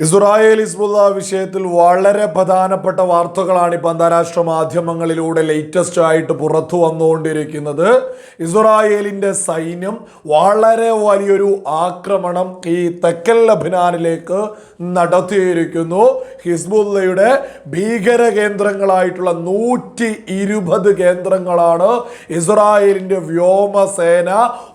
Israel Hezbollah വിഷയത്തിൽ വളരെ പ്രധാനപ്പെട്ട വാർത്തകളാണ് ഇപ്പോൾ അന്താരാഷ്ട്ര മാധ്യമങ്ങളിലൂടെ ലേറ്റസ്റ്റ് ആയിട്ട് പുറത്തു വന്നുകൊണ്ടിരിക്കുന്നത്. ഇസ്രായേലിന്റെ സൈന്യം വളരെ വലിയൊരു ആക്രമണം ഈ തെക്കൻ ലബനാനിലേക്ക് നടത്തിയിരിക്കുന്നു. ഹിസ്ബുല്ലയുടെ ഭീകര കേന്ദ്രങ്ങളായിട്ടുള്ള നൂറ്റി ഇരുപത് കേന്ദ്രങ്ങളാണ് ഇസ്രായേലിന്റെ വ്യോമസേന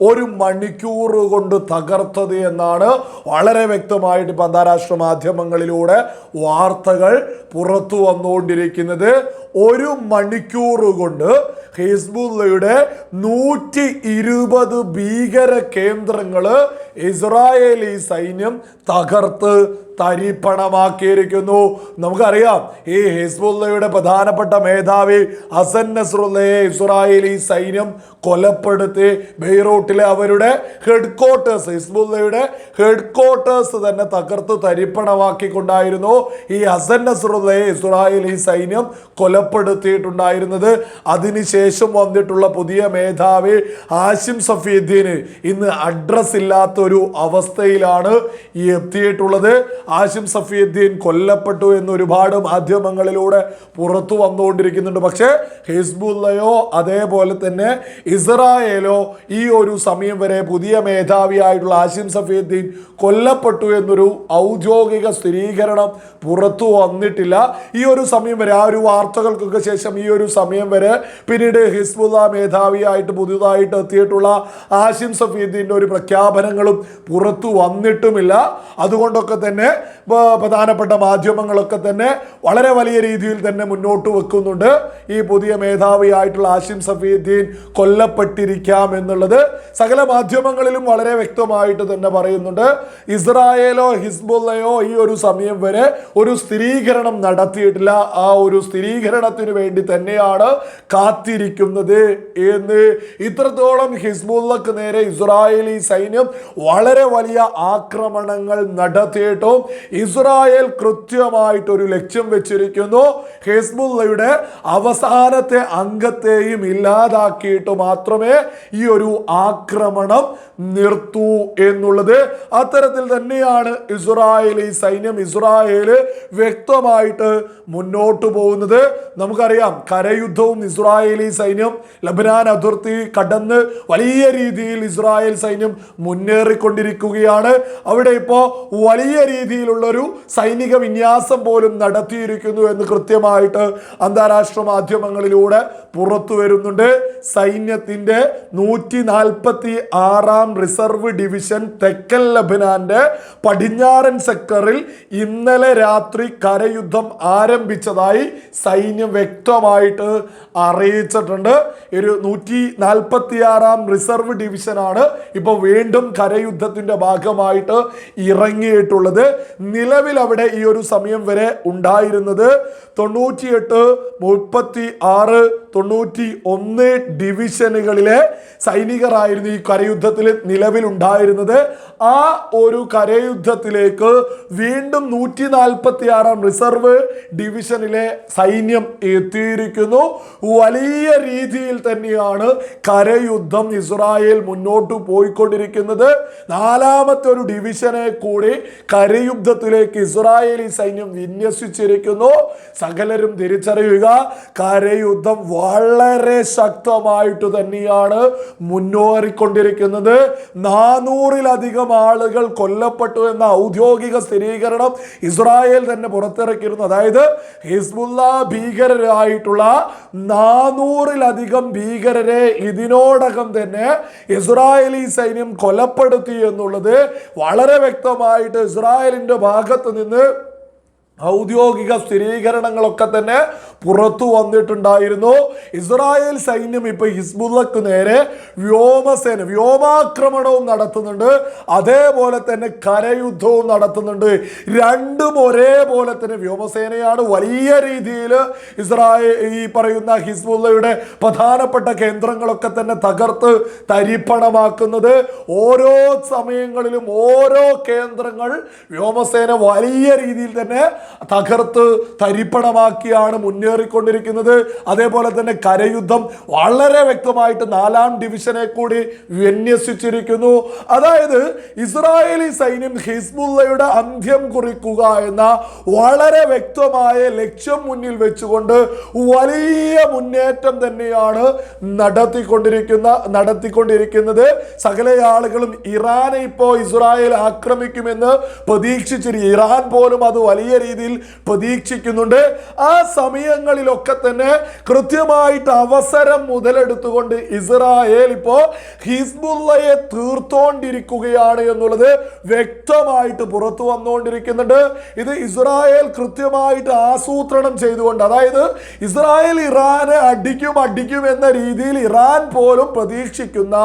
ഒരു മണിക്കൂർ കൊണ്ട് തകർത്തത് എന്നാണ് വളരെ വ്യക്തമായിട്ട് ഇപ്പം അന്താരാഷ്ട്ര മാധ്യമങ്ങളിലൂടെ വാർത്തകൾ പുറത്തു വന്നുകൊണ്ടിരിക്കുന്നത് ഒരു മണിക്കൂർ കൊണ്ട് ഹിസ്ബുള്ളയുടെ നൂറ്റി ഇരുപത് ഭീകര കേന്ദ്രങ്ങൾ ഇസ്രായേലി സൈന്യം തകർത്ത് തരിപ്പണമാക്കിയിരിക്കുന്നു. നമുക്കറിയാം ഈ ഹിസ്ബുള്ളയുടെ പ്രധാനപ്പെട്ട മേധാവി ഹസൻ നസ്രുള്ളയെ ഇസ്രായേലി സൈന്യം കൊലപ്പെടുത്തി ബെയ്റൂട്ടിലെ അവരുടെ ഹെഡ് ക്വാർട്ടേഴ്സ് ഹിസ്ബുള്ളയുടെ ഹെഡ് ക്വാർട്ടേഴ്സ് തന്നെ തകർത്ത് തരിപ്പണമാക്കിക്കൊണ്ടായിരുന്നു ഈ ഹസൻ നസ്രുള്ളയെ ഇസ്രായേലി സൈന്യം കൊലപ്പെടുത്തിയിട്ടുണ്ടായിരുന്നത്. അതിനുശേഷം വന്നിട്ടുള്ള പുതിയ മേധാവി ആഷിം സഫീദ്ദീന് ഇന്ന് അഡ്രസ് ഇല്ലാത്തൊരു അവസ്ഥയിലാണ് എത്തിയിട്ടുള്ളത്. ആഷിം സഫീദ്ദീൻ കൊല്ലപ്പെട്ടു എന്ന് ഒരുപാട് മാധ്യമങ്ങളിലൂടെ പുറത്തു വന്നുകൊണ്ടിരിക്കുന്നുണ്ട്. പക്ഷേ ഹിസ്ബുല്ലയോ അതേപോലെ തന്നെ ഇസ്രായേലോ ഈ ഒരു സമയം വരെ പുതിയ മേധാവിയായിട്ടുള്ള ആശിം സഫീദ്ദീൻ കൊല്ലപ്പെട്ടു എന്നൊരു ഔദ്യോഗിക സ്ഥിരീകരണം പുറത്തു വന്നിട്ടില്ല. ഈ ഒരു സമയം വരെ ആ ഒരു വാർത്തകൾക്കൊക്കെ ശേഷം ഈ ഒരു സമയം വരെ പിന്നീട് ഹിസ്ബുല്ല മേധാവിയായിട്ട് പുതിയതായിട്ട് എത്തിയിട്ടുള്ള ആശിം സഫീദ്ദീന്റെ ഒരു പ്രഖ്യാപനങ്ങളും പുറത്തു വന്നിട്ടുമില്ല. അതുകൊണ്ടൊക്കെ തന്നെ പ്രധാനപ്പെട്ട മാധ്യമങ്ങളൊക്കെ തന്നെ വളരെ വലിയ രീതിയിൽ തന്നെ മുന്നോട്ട് വെക്കുന്നുണ്ട്. ഈ പുതിയ മേധാവിയായിട്ടുള്ള ആഷിം സഫീദ്ദീൻ കൊല്ലപ്പെട്ടിരിക്കാം എന്നുള്ളത് സകല മാധ്യമങ്ങളിലും വളരെ വ്യക്തമായിട്ട് തന്നെ പറയുന്നുണ്ട്. ഇസ്രായേലോ ഹിസ്ബുള്ളയോ ഈ ഒരു സമയം വരെ ഒരു സ്ഥിരീകരണം നടത്തിയിട്ടില്ല. ആ ഒരു സ്ഥിരീകരണത്തിന് വേണ്ടി തന്നെയാണ് കാത്തിരിക്കുന്നത് എന്ന് ഇത്രത്തോളം ഹിസ്ബുള്ളക്ക് നേരെ ഇസ്രായേലി സൈന്യം വളരെ വലിയ ആക്രമണങ്ങൾ നടത്തിയിട്ടും ഇസ്രായേൽ കൃത്യമായിട്ടൊരു ലക്ഷ്യം വെച്ചിരിക്കുന്നു. ഹെസ്ബുള്ളയുടെ അവസാനത്തെ അംഗത്തെയും ഇല്ലാതാക്കിയിട്ട് മാത്രമേ ഈ ഒരു ആക്രമണം നിർത്തൂ എന്നുള്ളത്. അത്തരത്തിൽ തന്നെയാണ് ഇസ്രായേലി സൈന്യം ഇസ്രായേൽ വ്യക്തമായിട്ട് മുന്നോട്ട് പോകുന്നത്. നമുക്കറിയാം കരയുദ്ധവും ഇസ്രായേലി സൈന്യം ലബനാൻ അതിർത്തി കടന്ന് വലിയ രീതിയിൽ ഇസ്രായേൽ സൈന്യം മുന്നേറിക്കൊണ്ടിരിക്കുകയാണ്. അവിടെ ഇപ്പോൾ വലിയ രീതിയിലുള്ളൊരു സൈനിക വിന്യാസം പോലും നടത്തിയിരിക്കുന്നു എന്ന് കൃത്യമായിട്ട് അന്താരാഷ്ട്ര മാധ്യമങ്ങളിലൂടെ പുറത്തു വരുന്നുണ്ട്. സൈന്യത്തിന്റെ നൂറ്റി നാൽപ്പത്തി ആറാം റിസർവ് ഡിവിഷൻ തെക്കൻ ലബനാന്റെ പടിഞ്ഞാറൻ സെക്ടറിൽ ഇന്നലെ രാത്രി കരയുദ്ധം ആരംഭിച്ചതായി സൈന്യം വ്യക്തമായിട്ട് അറിയിച്ചിട്ടുണ്ട്. ഒരു നൂറ്റി നാൽപ്പത്തി ആറാം റിസർവ് ഡിവിഷനാണ് ഇപ്പോൾ വീണ്ടും കരയുദ്ധത്തിന്റെ ഭാഗമായിട്ട് ഇറങ്ങിയിട്ടുള്ളത്. നിലവിൽ അവിടെ ഈ ഒരു സമയം വരെ ഉണ്ടായിരുന്നത് തൊണ്ണൂറ്റിയെട്ട് മുപ്പത്തി ആറ് തൊണ്ണൂറ്റി ഒന്ന് ഡിവിഷനുകളിലെ സൈനികരായിരുന്നു ഈ കരയുദ്ധത്തിൽ നിലവിലുണ്ടായിരുന്നത്. ആ ഒരു കരയുദ്ധത്തിലേക്ക് വീണ്ടും നൂറ്റി നാൽപ്പത്തി ആറാം റിസർവ് ഡിവിഷനിലെ സൈന്യം എത്തിയിരിക്കുന്നു. വലിയ രീതിയിൽ തന്നെയാണ് കരയുദ്ധം ഇസ്രായേൽ മുന്നോട്ട് പോയിക്കൊണ്ടിരിക്കുന്നത്. നാലാമത്തെ ഒരു ഡിവിഷനെ കൂടി കരയുദ്ധത്തിലേക്ക് ഇസ്രായേലി സൈന്യം വിന്യസിച്ചിരിക്കുന്നു. സകലരും തിരിച്ചറിയുക കരയുദ്ധം വളരെ ശക്തമായിട്ട് തന്നെയാണ് മുന്നേറിക്കൊണ്ടിരിക്കുന്നത്. നാനൂറിലധികം ആളുകൾ കൊല്ലപ്പെട്ടു എന്ന ഔദ്യോഗിക സ്ഥിരീകരണം ഇസ്രായേൽ തന്നെ പുറത്തിറക്കിയിരുന്നു. അതായത് ഹിസ്ബുല്ല ഭീകരരായിട്ടുള്ള നാനൂറിലധികം ഭീകരരെ ഇതിനോടകം തന്നെ ഇസ്രായേലി സൈന്യം കൊലപ്പെടുത്തി എന്നുള്ളത് വളരെ വ്യക്തമായിട്ട് ഇസ്രായേലിന്റെ ഭാഗത്ത് നിന്ന് ഔദ്യോഗിക സ്ഥിരീകരണങ്ങളൊക്കെ തന്നെ പുറത്തു വന്നിട്ടുണ്ടായിരുന്നു. ഇസ്രായേൽ സൈന്യം ഇപ്പൊ ഹിസ്ബുള്ളക്ക് നേരെ വ്യോമസേന വ്യോമാക്രമണവും നടത്തുന്നുണ്ട്. അതേപോലെ തന്നെ കരയുദ്ധവും നടത്തുന്നുണ്ട്. രണ്ടും ഒരേപോലെ തന്നെ വ്യോമസേനയാണ് വലിയ രീതിയിൽ ഇസ്രായേൽ ഈ പറയുന്ന ഹിസ്ബുള്ളയുടെ പ്രധാനപ്പെട്ട കേന്ദ്രങ്ങളൊക്കെ തന്നെ തകർത്ത് തരിപ്പണമാക്കുന്നത്. ഓരോ സമയങ്ങളിലും ഓരോ കേന്ദ്രങ്ങൾ വ്യോമസേന വലിയ രീതിയിൽ തന്നെ തകർത്ത് തരിപ്പണമാക്കിയാണ് മുന്നേറിക്കൊണ്ടിരിക്കുന്നത്. അതേപോലെ തന്നെ കരയുദ്ധം വളരെ വ്യക്തമായിട്ട് നാലാം ഡിവിഷനെ കൂടി വിന്യസിച്ചിരിക്കുന്നു. അതായത് ഇസ്രായേലി സൈന്യം ഹിസ്ബുള്ളയുടെ അന്ത്യം കുറിക്കുക എന്ന വളരെ വ്യക്തമായ ലക്ഷ്യം മുന്നിൽ വെച്ചുകൊണ്ട് വലിയ മുന്നേറ്റം തന്നെയാണ് നടത്തിക്കൊണ്ടിരിക്കുന്ന നടത്തിക്കൊണ്ടിരിക്കുന്നത്. സകല ആളുകളും ഇറാനെ ഇപ്പോൾ ഇസ്രായേൽ ആക്രമിക്കുമെന്ന് പ്രതീക്ഷിച്ചിരിക്കും ഇറാൻ പോലും അത് വലിയ രീതിയിൽ പ്രതീക്ഷിക്കുന്നുണ്ട്. ആ സമയങ്ങളിലൊക്കെ തന്നെ കൃത്യമായിട്ട് അവസരം മുതലെടുത്തുകൊണ്ട് ഇസ്രായേൽ ഇപ്പോൾ ഹിസ്ബുള്ളയെ തീർത്തോണ്ടിരിക്കുകയാണ് എന്നുള്ളത് വ്യക്തമായിട്ട് പുറത്തു വന്നുകൊണ്ടിരിക്കുന്നുണ്ട്. ഇത് ഇസ്രായേൽ കൃത്യമായിട്ട് ആസൂത്രണം ചെയ്തുകൊണ്ട് അതായത് ഇസ്രായേൽ ഇറാനെ അടിക്കും അടിക്കും എന്ന രീതിയിൽ ഇറാൻ പോലും പ്രതീക്ഷിക്കുന്ന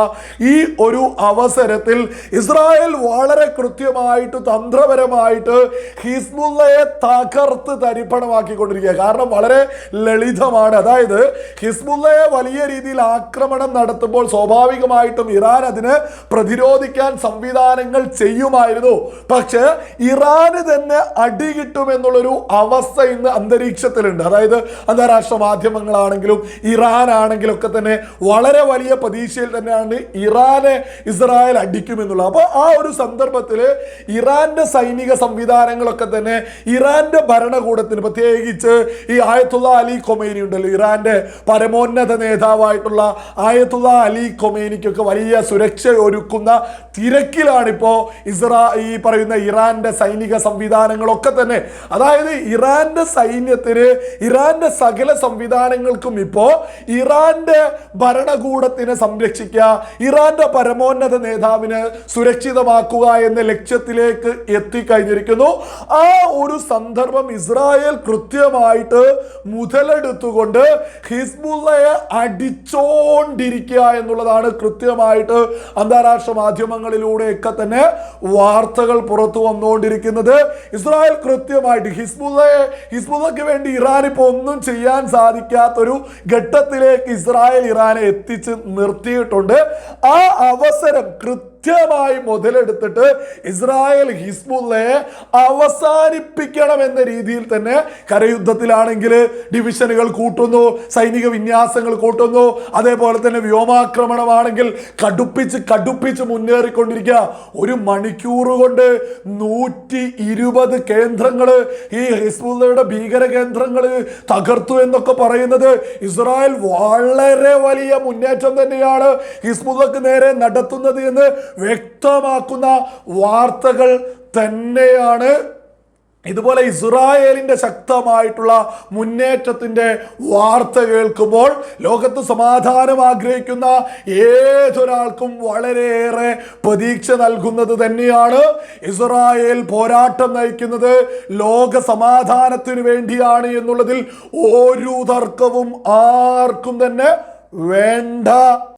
ഈ ഒരു അവസരത്തിൽ ഇസ്രായേൽ വളരെ കൃത്യമായിട്ട് തന്ത്രപരമായിട്ട് ഹിസ്ബുള്ളയെ തകർത്ത് തരിപ്പണമാക്കിക്കൊണ്ടിരിക്കുക. കാരണം വളരെ ലളിതമാണ്. അതായത് ഹിസ്ബുള്ളയെ വലിയ രീതിയിൽ ആക്രമണം നടത്തുമ്പോൾ സ്വാഭാവികമായിട്ടും ഇറാൻ അതിന് പ്രതിരോധിക്കാൻ സംവിധാനങ്ങൾ ചെയ്യുമായിരുന്നു. പക്ഷേ ഇറാന് തന്നെ അടി കിട്ടുമെന്നുള്ളൊരു അവസ്ഥ ഇന്ന് അന്തരീക്ഷത്തിലുണ്ട്. അതായത് അന്താരാഷ്ട്ര മാധ്യമങ്ങളാണെങ്കിലും ഇറാൻ ആണെങ്കിലും ഒക്കെ തന്നെ വളരെ വലിയ പ്രതീക്ഷയിൽ തന്നെയാണ് ഇറാനെ ഇസ്രായേൽ അടിക്കുമെന്നുള്ളത്. അപ്പോൾ ആ ഒരു സന്ദർഭത്തിൽ ഇറാന്റെ സൈനിക സംവിധാനങ്ങളൊക്കെ തന്നെ ഇറാന്റെ ഭരണകൂടത്തിന് പ്രത്യേകിച്ച് ഈ ആയത്തുള്ള അലി കൊമേനി ഉണ്ടല്ലോ. ഇറാന്റെ പരമോന്നത നേതാവായിട്ടുള്ള ആയത്തുള്ള അലി കൊമേനിക്കൊക്കെ വലിയ സുരക്ഷ ഒരുക്കുന്ന തിരക്കിലാണ് ഇപ്പോൾ ഇസ്രാ ഈ പറയുന്ന ഇറാന്റെ സൈനിക സംവിധാനങ്ങളൊക്കെ തന്നെ. അതായത് ഇറാന്റെ സൈന്യത്തിന് ഇറാന്റെ സകല സംവിധാനങ്ങൾക്കും ഇപ്പോൾ ഇറാന്റെ ഭരണകൂടത്തിനെ സംരക്ഷിക്കുക ഇറാന്റെ പരമോന്നത നേതാവിനെ സുരക്ഷിതമാക്കുക എന്ന ലക്ഷ്യത്തിലേക്ക് എത്തിക്കഴിഞ്ഞിരിക്കുന്നു. ആ ഒരു സന്ദർഭം ഇസ്രായേൽ കൃത്യമായിട്ട് മുതലെടുത്തുകൊണ്ട് ഹിസ്ബുള്ളയെ അടിച്ചോണ്ടിരിക്കുക എന്നുള്ളതാണ് കൃത്യമായിട്ട് അന്താരാഷ്ട്ര മാധ്യമങ്ങളിലൂടെയൊക്കെ തന്നെ വാർത്തകൾ പുറത്തു വന്നുകൊണ്ടിരിക്കുന്നത്. ഇസ്രായേൽ കൃത്യമായിട്ട് ഹിസ്ബുള്ളയെ ഹിസ്ബുള്ളക്ക് വേണ്ടി ഇറാൻ ഇപ്പോൾ ഒന്നും ചെയ്യാൻ സാധിക്കാത്തൊരു ഘട്ടത്തിലേക്ക് ഇസ്രായേൽ ഇറാനെ എത്തിച്ച് നിർത്തിയിട്ടുണ്ട്. ആ അവസരം കൃത്യമായി മുതലെടുത്തിട്ട് ഇസ്രായേൽ ഹിസ്ബുള്ളയെ അവസാനിപ്പിക്കണം എന്ന രീതിയിൽ തന്നെ കരയുദ്ധത്തിലാണെങ്കിൽ ഡിവിഷനുകൾ കൂട്ടുന്നു സൈനിക വിന്യാസങ്ങൾ കൂട്ടുന്നു അതേപോലെ തന്നെ വ്യോമാക്രമണമാണെങ്കിൽ കടുപ്പിച്ച് കടുപ്പിച്ച് മുന്നേറിക്കൊണ്ടിരിക്കുക. ഒരു മണിക്കൂർ കൊണ്ട് നൂറ്റി ഇരുപത് കേന്ദ്രങ്ങൾ ഈ ഹിസ്ബുള്ളയുടെ ഭീകര കേന്ദ്രങ്ങൾ തകർത്തു എന്നൊക്കെ പറയുന്നത് ഇസ്രായേൽ വളരെ വലിയ മുന്നേറ്റം തന്നെയാണ് ഹിസ്ബുള്ളക്ക് നേരെ നടത്തുന്നത് എന്ന് വ്യക്തമാക്കുന്ന വാർത്തകൾ തന്നെയാണ്. ഇതുപോലെ ഇസ്രായേലിന്റെ ശക്തമായിട്ടുള്ള മുന്നേറ്റത്തിന്റെ വാർത്ത കേൾക്കുമ്പോൾ ലോകത്ത് സമാധാനം ആഗ്രഹിക്കുന്ന ഏതൊരാൾക്കും വളരെയേറെ പ്രതീക്ഷ നൽകുന്നത് തന്നെയാണ്. ഇസ്രായേൽ പോരാട്ടം നയിക്കുന്നത് ലോക സമാധാനത്തിന് വേണ്ടിയാണ് എന്നുള്ളതിൽ ഒരു തർക്കവും ആർക്കും തന്നെ വേണ്ട.